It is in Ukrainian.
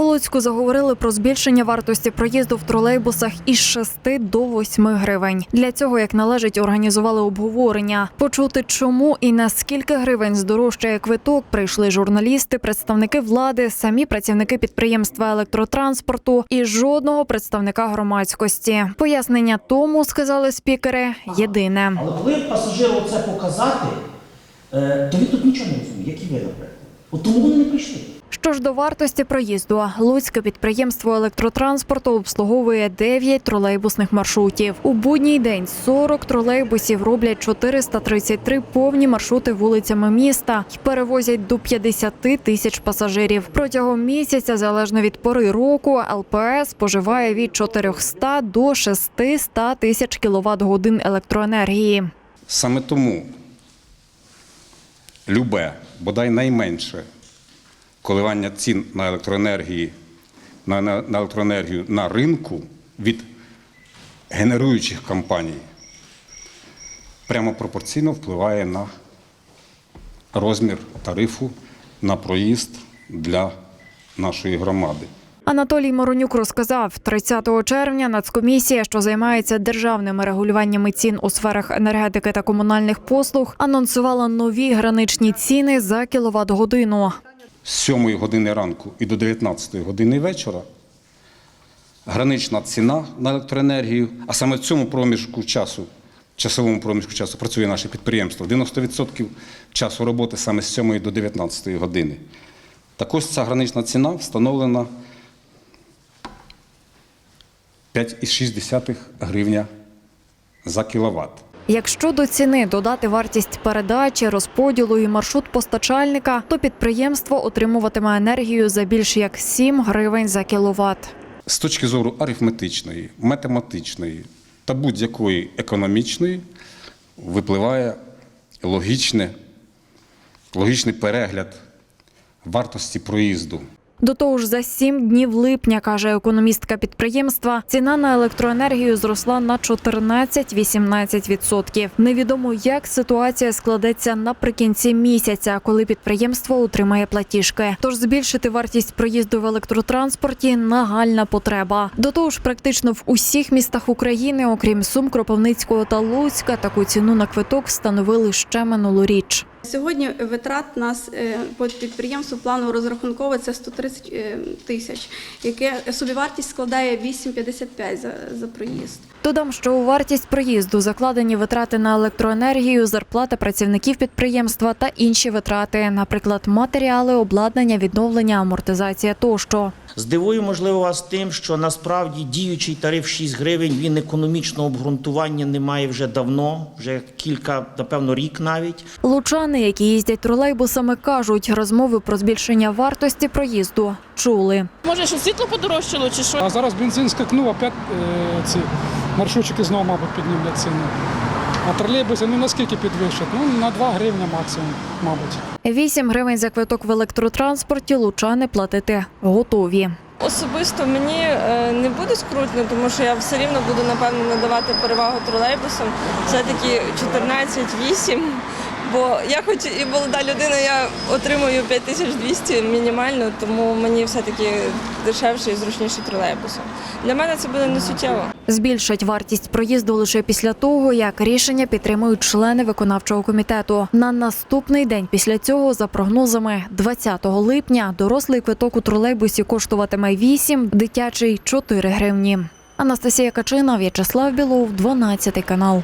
У Луцьку заговорили про збільшення вартості проїзду в тролейбусах із 6 до 8 гривень. Для цього, як належить, організували обговорення. Почути, чому і на скільки гривень здорожчає квиток, прийшли журналісти, представники влади, самі працівники підприємства електротранспорту і жодного представника громадськості. Пояснення тому, сказали спікери, єдине. Але коли пасажиру це показати, е, то він тут нічого не розуміє, як і ви, наприклад. От тому вони не прийшли. Що ж до вартості проїзду, Луцьке підприємство електротранспорту обслуговує 9 тролейбусних маршрутів. У будній день 40 тролейбусів роблять 433 повні маршрути вулицями міста і перевозять до 50 тисяч пасажирів. Протягом місяця, залежно від пори року, ЛПС споживає від 400 до 600 тисяч кіловат годин електроенергії. Саме тому любе, бодай найменше коливання цін на електроенергії, на, на, на електроенергію на ринку від генеруючих компаній прямо пропорційно впливає на розмір тарифу на проїзд для нашої громади. Анатолій Моронюк розказав, 30 червня Нацкомісія, що займається державними регулюваннями цін у сферах енергетики та комунальних послуг, анонсувала нові граничні ціни за кіловат годину. З 7 години ранку і до 19 години вечора гранична ціна на електроенергію, а саме в цьому проміжку часу, часовому проміжку часу працює наше підприємство. 90% часу роботи саме з 7 до 19 години. Так ось ця гранична ціна встановлена 5,6 гривня за кіловат. Якщо до ціни додати вартість передачі, розподілу і маршрут постачальника, то підприємство отримуватиме енергію за більш як 7 гривень за кіловат. з точки зору арифметичної, математичної та будь-якої економічної випливає логічне, логічний перегляд вартості проїзду. До того ж, за сім днів липня, каже економістка підприємства, ціна на електроенергію зросла на 14-18%. Невідомо, як ситуація складеться наприкінці місяця, коли підприємство отримає платіжки. Тож збільшити вартість проїзду в електротранспорті нагальна потреба. До того ж, практично в усіх містах України, окрім Сум, Кропивницького та Луцька, таку ціну на квиток встановили ще минулоріч. Сьогодні витрат нас е, по підприємству планово розрахунково це 130 е, тисяч, яке собівартість складає 8,55 за, за проїзд. Додам, що у вартість проїзду закладені витрати на електроенергію, зарплата працівників підприємства та інші витрати, наприклад, матеріали, обладнання, відновлення, амортизація тощо. Здивую, можливо, вас тим, що насправді діючий тариф 6 гривень, він економічного обґрунтування не має вже давно, вже кілька, напевно, рік навіть. Лучани, які їздять тролейбусами, кажуть, розмови про збільшення вартості проїзду чули. Може, що світло подорожчало, чи що? А зараз бензин скакнув, опять е, ці маршрутчики знову, мабуть, піднімуть ціну. А тролейбуси ну наскільки підвищать? Ну на 2 гривні максимум, мабуть. 8 гривень за квиток в електротранспорті лучани платити готові. Особисто мені е, не буде скрутно, тому що я все рівно буду напевно надавати перевагу тролейбусам. Все-таки 14-8. Бо я хоч і молода людина, я отримую 5200 мінімально, тому мені все-таки дешевше і зручніше тролейбусом. Для мене це буде не суттєво. Збільшать вартість проїзду лише після того, як рішення підтримують члени виконавчого комітету. На наступний день після цього, за прогнозами, 20 липня дорослий квиток у тролейбусі коштуватиме 8, дитячий 4 гривні. Анастасія Качина, В'ячеслав Білов, 12 канал.